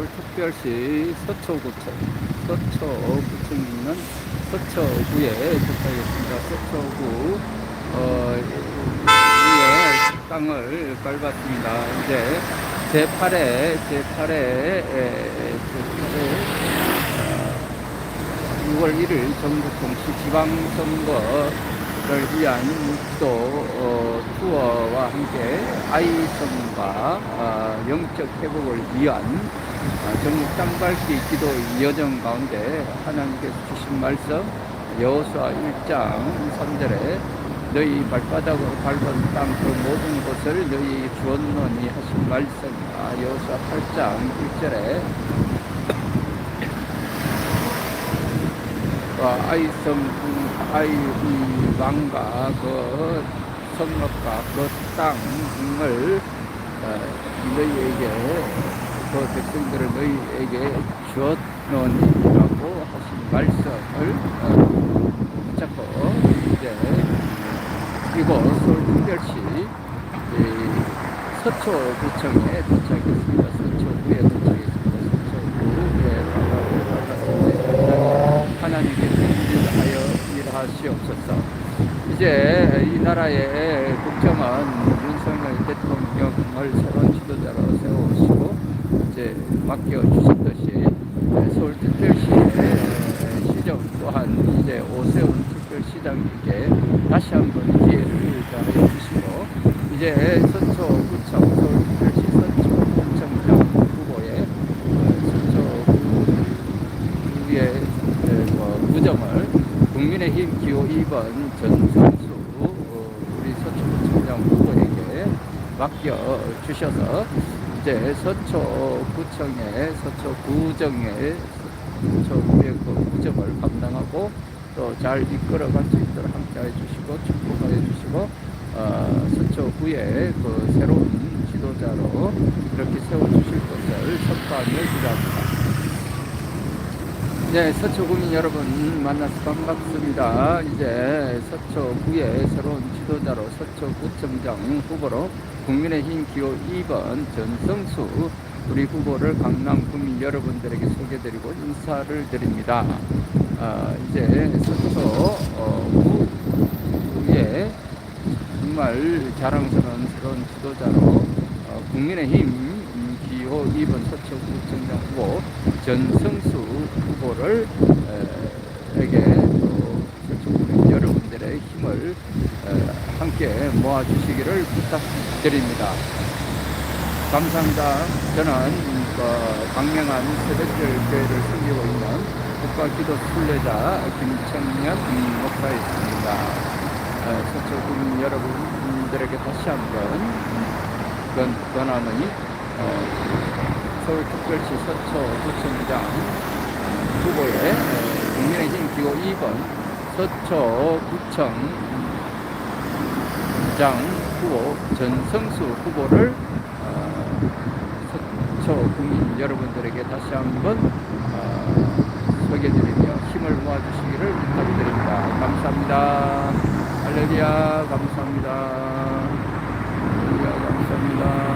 서울특별시 서초구청, 서초구청에 있는 서초구에 도착했습니다. 서초구, 어, 위에 땅을 밟았습니다. 이제 제8회, 제8회, 제8회, 6월 1일 전국 동시 지방선거를 위한 또 어, 투어와 함께 아이성과 어, 영적 회복을 위한 어, 전국 땅밟기 기도 여정 가운데 하나님께서 주신 말씀 여호수아 1장 3절에 너희 발바닥으로 밟은 땅 그 모든 것을 너희 주었노니 하신 말씀과 여호수아 8장 1절에 어, 아이성 아이 이 왕과 그 성읍과 그 땅을 어, 너희에게 그 백성들을 너희에게 주었노니라고 하신 말씀을 어, 붙잡고 이제 그리고 서울특별시 이 서초구청에 도착했습니다. 서초구에 도착했습니다. 서초구에 와봤습니다. 하나님께서 일하여 일하시옵소서. 이제 이 나라의 국정은 윤석열 대통령을 세우시고 이제 맡겨 주셨듯이 서울 특별시의 시정 또한 이제 오세훈 특별시장님께 다시 한번 기회를 더하여 주시고 이제 서초구청 서울 특별시 서초구청장 후보의 어, 서초구의 뭐 구정을 국민의힘 기호 2번 전성수 어, 우리 서초구청장 후보에게 맡겨 주셔서 이제 서초구청의 서초구정의 서초구의 그 구정을 감당하고 또 잘 이끌어갈 수 있도록 함께해 주시고 축복해 주시고 어, 서초구의 그 새로운 지도자로 이렇게 세워 주실 것을 선포하며 기도합니다. 네, 서초구민 여러분 만나서 반갑습니다. 이제 서초구의 새로운 지도자로 서초구청장 후보로 국민의힘 기호 2번 전성수 우리 후보를 강남 구민 여러분들에게 소개드리고 인사를 드립니다. 아, 이제 서초 어, 구의 정말 자랑스러운 새로운 지도자로 어, 국민의힘 기호 2번 서초구청장 후보 전성수 후보를 에, 에게 또 서초구민 여러분들의 힘을 에, 함께 모아주시기를 부탁드립니다. 감사합니다. 저는 그 강명한 새벽절 교회를 섬기고 있는 국가기도 순례자 김청년 목사였습니다. 어, 서초구민 여러분들에게 다시 한번 건, 권하노니 어, 서울특별시 서초 구청장 후보에 어, 국민의힘 기호 2번 서초 구청장 후보 전성수 후보를 어, 서초구민 여러분들에게 다시 한번 어, 소개드리며 힘을 모아주시기를 부탁드립니다. 감사합니다. 할렐루야 감사합니다. 할렐루야 감사합니다.